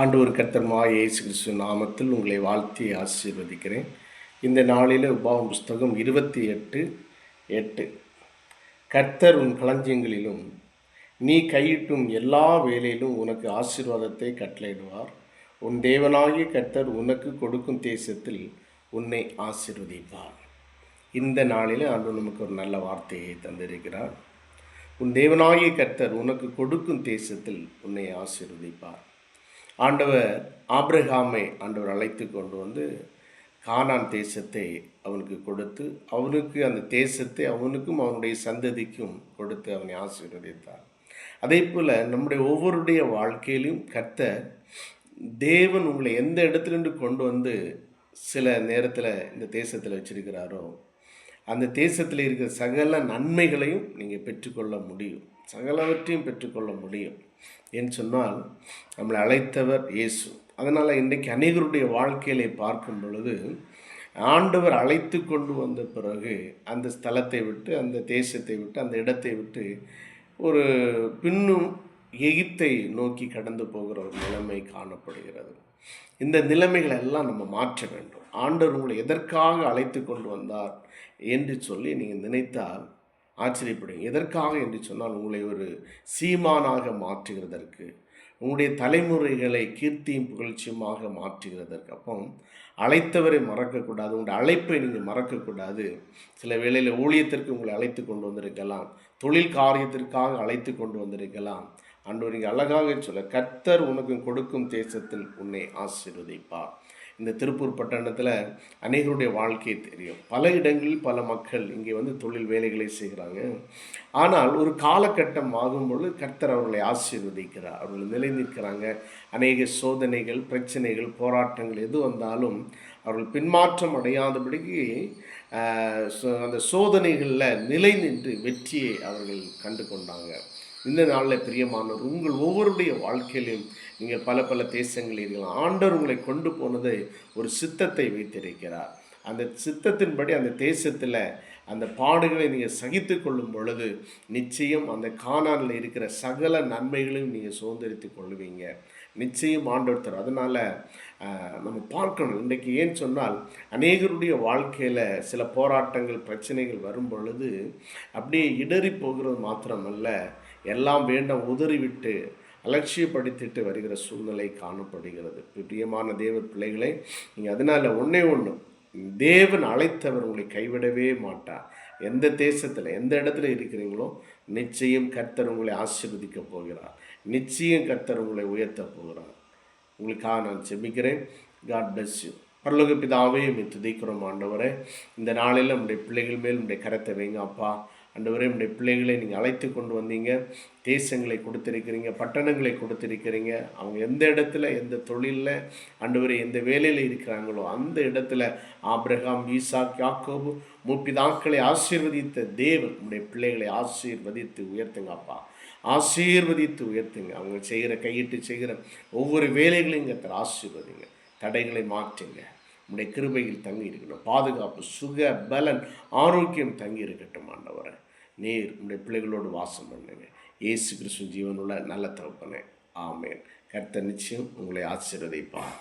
ஆண்டவர் கர்த்தர்மா இயேசு கிறிஸ்து நாமத்தில் உங்களை வாழ்த்தி ஆசீர்வதிக்கிறேன். இந்த நாளில் உபாவம் புஸ்தகம் இருபத்தி எட்டு எட்டு. கர்த்தர் உன் களஞ்சியங்களிலும் நீ கையிட்டும் எல்லா வேலையிலும் உனக்கு ஆசீர்வாதத்தை கட்டளையிடுவார். உன் தேவனாகிய கர்த்தர் உனக்கு கொடுக்கும் தேசத்தில் உன்னை ஆசீர்வதிப்பார். இந்த நாளில் ஆண்டு நமக்கு ஒரு நல்ல வார்த்தையை தந்திருக்கிறார். உன் தேவனாகிய கர்த்தர் உனக்கு கொடுக்கும் தேசத்தில் உன்னை ஆசீர்வதிப்பார். ஆண்டவர் ஆப்ரஹாமை ஆண்டவர் அழைத்து கொண்டு வந்து கானான் தேசத்தை அவனுக்கு கொடுத்து அவனுக்கு அந்த தேசத்தை அவனுக்கும் அவனுடைய சந்ததிக்கும் கொடுத்து அவனை ஆசீர்வதித்தார். அதே போல் நம்முடைய ஒவ்வொருடைய வாழ்க்கையிலும் கத்த தேவன் உங்களை எந்த இடத்துலேருந்து கொண்டு வந்து சில நேரத்தில் இந்த தேசத்தில் வச்சிருக்கிறாரோ அந்த தேசத்தில் இருக்கிற சகல நன்மைகளையும் நீங்கள் பெற்றுக்கொள்ள முடியும். சகலவற்றையும் பெற்றுக்கொள்ள முடியும் என்று சொன்னால் நம்மளை அழைத்தவர் இயேசு. அதனால் இன்றைக்கு அநேகருடைய வாழ்க்கையிலே பார்க்கும் பொழுது ஆண்டவர் அழைத்து கொண்டு வந்த பிறகு அந்த ஸ்தலத்தை விட்டு அந்த தேசத்தை விட்டு அந்த இடத்தை விட்டு ஒரு பின்னும் எகிப்தை நோக்கி கடந்து போகிற ஒரு நிலைமை காணப்படுகிறது. இந்த நிலைமைகளை எல்லாம் நம்ம மாற்ற வேண்டும். ஆண்டவர் உங்களை எதற்காக அழைத்து கொண்டு வந்தார் என்று சொல்லி நீங்கள் நினைத்தால் ஆச்சரியப்படும் எதற்காக? என்று சொன்னால் உங்களை ஒரு சீமானாக மாற்றுகிறதற்கு உங்களுடைய தலைமுறைகளை கீர்த்தியும் புகழ்ச்சியுமாக மாற்றுகிறதற்கு. அப்போ அழைத்தவரை மறக்கக்கூடாது உங்களுடைய அழைப்பை நீங்கள் மறக்கக்கூடாது. சில வேளையில் ஊழியத்திற்கு உங்களை அழைத்து கொண்டு வந்திருக்கலாம் தொழில் காரியத்திற்காக அழைத்து கொண்டு வந்திருக்கலாம். அன்று நீங்கள் அழகாக சொல்ல கர்த்தர் உனக்கு கொடுக்கும் தேசத்தில் உன்னை ஆசீர்வதிப்பார். இந்த திருப்பூர் பட்டணத்தில் அநேகருடைய வாழ்க்கை தெரியும். பல இடங்களில் பல மக்கள் இங்கே வந்து தொழில் வேலைகளை செய்கிறாங்க. ஆனால் ஒரு காலகட்டம் ஆகும் பொழுது கர்த்தர் அவர்களை ஆசீர்வதிக்கிறார். அவர்கள் நிலை நிற்கிறாங்க அநேக சோதனைகள் பிரச்சனைகள் போராட்டங்கள் எது வந்தாலும் அவர்கள் பின்மாற்றம் அடையாதபடிக்கு அந்த சோதனைகளில் நிலை நின்று வெற்றியை அவர்கள் கண்டு கொண்டாங்க இந்த நாளில் பிரியமானவர் உங்கள் ஒவ்வொருடைய வாழ்க்கையிலும் நீங்கள் பல பல தேசங்களில் இருக்கலாம். ஆண்டவர் உங்களை கொண்டு போனது ஒரு சித்தத்தை வைத்திருக்கிறார். அந்த சித்தத்தின்படி அந்த தேசத்தில் அந்த பாடுகளை நீங்கள் சகித்து கொள்ளும் பொழுது நிச்சயம் அந்த காணானில் இருக்கிற சகல நன்மைகளையும் நீங்கள் சுதந்திரித்து கொள்வீங்க. நிச்சயம் ஆண்டொருத்தர் அதனால் நம்ம பார்க்கணும். இன்றைக்கு ஏன் சொன்னால் அநேகருடைய வாழ்க்கையில் சில போராட்டங்கள் பிரச்சனைகள் வரும் பொழுது அப்படியே இடறி போகிறது மாத்திரமல்ல. எல்லாம் வேண்டாம் உதறிவிட்டு அலட்சியப்படுத்திட்டு வருகிற சூழ்நிலை காணப்படுகிறது. பிரியமான தேவ பிள்ளைகளை நீங்கள் அதனால் ஒன்றே ஒன்று தேவன் அழைத்தவர் உங்களை கைவிடவே மாட்டார். எந்த தேசத்தில் எந்த இடத்துல இருக்கிறீங்களோ நிச்சயம் கர்த்தர் உங்களை ஆசிர்வதிக்க போகிறார். நிச்சயம் கர்த்தர் உங்களை உயர்த்த போகிறார். உங்களுக்காக நான் செமிக்கிறேன் காட் பிளஸ் யூ பரலோக பிதாவே துதிக்கிறோம் ஆண்டவரே. இந்த நாளில் நம்முடைய பிள்ளைகள் மேல் நம்முடைய கரத்தை வைங்க அப்பா. அண்டவரே நம்முடைய பிள்ளைகளை நீங்கள் அழைத்து கொண்டு வந்தீங்க. தேசங்களை கொடுத்துருக்கிறீங்க பட்டணங்களை கொடுத்துருக்கிறீங்க. அவங்க எந்த இடத்துல எந்த தொழிலில் அண்டவரே எந்த வேலையில் இருக்கிறாங்களோ அந்த இடத்துல ஆப்ரஹாம் ஈசா யாக்கோபு முப்பிதாக்களை ஆசீர்வதித்த தேவன் நம்முடைய பிள்ளைகளை ஆசீர்வதித்து உயர்த்துங்க அப்பா ஆசீர்வதித்து உயர்த்துங்க. அவங்க செய்கிற கையிட்டு செய்கிற ஒவ்வொரு வேலைகளையும் இங்கே ஆசீர்வதிங்க. தடைகளை மாற்றுங்க. உடைய கிருபையில் தங்கி இருக்கணும் பாதுகாப்பு சுக பலன் ஆரோக்கியம் தங்கி இருக்கட்டும் ஆண்டவரை. நீர் உடைய பிள்ளைகளோடு வாசம் பண்ணுங்க. ஏசு கிறிஸ்து ஜீவனுள்ள நல்ல தகப்பனே. ஆமேன். கர்த்த நிச்சயம் உங்களை ஆசீர்வதிப்பார்.